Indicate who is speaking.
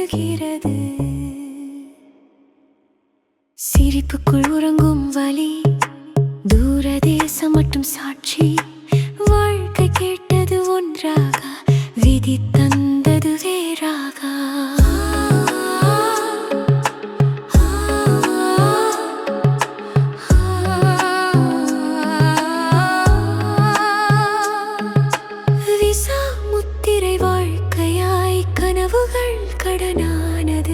Speaker 1: அழுகிறது சிரிப்புக்குள் உறங்கும் வலி தூரதேசம் மட்டும் சாட்சி. வாழ்க்கை கேட்டது ஒன்றாக விதி தந்தது வேறாக. கடனானது